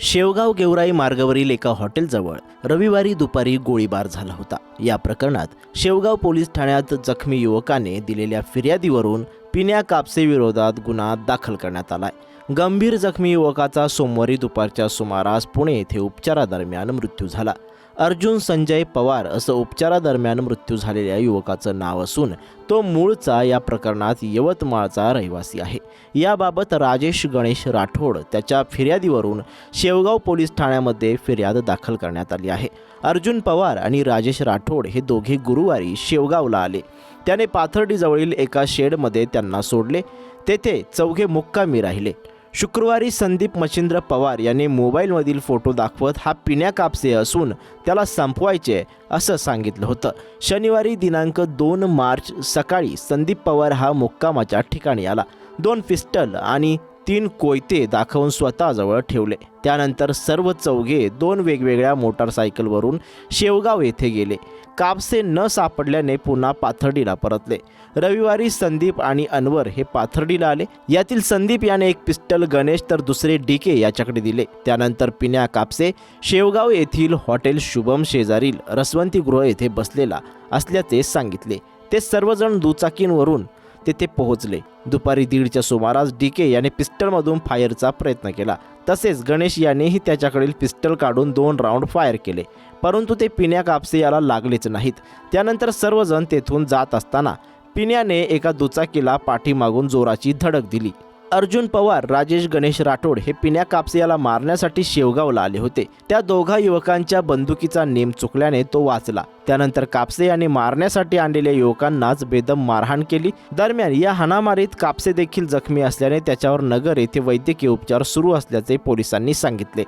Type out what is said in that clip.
शेवगाव गेवराई मार्गावरील एका हॉटेलजवळ रविवारी दुपारी गोळीबार झाला होता. या प्रकरणात शेवगाव पोलीस ठाण्यात जखमी युवकाने दिलेल्या फिर्यादीवरून पिण्या कापसेविरोधात गुन्हा दाखल करण्यात आलाय. गंभीर जखमी युवकाचा सोमवारी दुपारच्या सुमारास पुणे येथे उपचारादरम्यान मृत्यू झाला. अर्जुन संजय पवार असं उपचारादरम्यान मृत्यू झालेल्या युवकाचं नाव असून तो मूळचा या प्रकरणात यवतमाळचा रहिवासी आहे. याबाबत राजेश गणेश राठोड त्याच्या फिर्यादीवरून शेवगाव पोलीस ठाण्यामध्ये फिर्याद दाखल करण्यात आली आहे. अर्जुन पवार आणि राजेश राठोड हे दोघे गुरुवारी शेवगावला आले. त्याने पाथर्डीजवळील एका शेडमध्ये त्यांना सोडले. तेथे चौघे मुक्कामी राहिले. शुक्रवारी संदीप मच्छिंद्र पवार यांनी मोबाईलमधील फोटो दाखवत हा पिण्या कापसे असून त्याला संपवायचे असं सांगितलं होतं. शनिवारी दिनांक दोन मार्च सकाळी संदीप पवार हा मुक्कामाच्या ठिकाणी आला. दोन पिस्टल आणि तीन कोयते दाखवून स्वतःजवळ ठेवले. त्यानंतर सर्व चौघे दोन वेगवेगळ्या मोटारसायकलवरून शेवगाव येथे गेले. कापसे न सापडल्याने पुन्हा पाथर्डीला परतले. रविवारी संदीप आणि अनवर हे पाथर्डीला आले. यातील संदीप याने एक पिस्टल गणेश तर दुसरे डीके याच्याकडे दिले. त्यानंतर पिण्या कापसे शेवगाव येथील हॉटेल शुभम शेजारील रसवंतीगृह येथे बसलेला असल्याचे सांगितले. ते सर्वजण दुचाकींवरून तेथे पोहोचले. दुपारी दीडच्या सुमारास डी के याने पिस्टलमधून फायरचा प्रयत्न केला. तसेच गणेश यानेही त्याच्याकडील पिस्टल काढून दोन राऊंड फायर केले. परंतु ते पिण्या कापसे याला लागलेच नाहीत. त्यानंतर सर्वजण तेथून जात असताना पिण्याने एका दुचाकीला पाठीमागून जोराची धडक दिली. अर्जुन पवार राजेश गणेश राठोड हे पिण्या कापसे याला मारण्यासाठी शेवगावला आले होते. त्या दोघा युवकांच्या बंदुकीचा नेम चुकल्याने तो वाचला. त्यानंतर कापसे यांनी मारण्यासाठी आणलेल्या युवकांनाच बेदम मारहाण केली. दरम्यान या हाणामारीत कापसे देखील जखमी असल्याने त्याच्यावर नगर येथे वैद्यकीय उपचार सुरू असल्याचे पोलिसांनी सांगितले.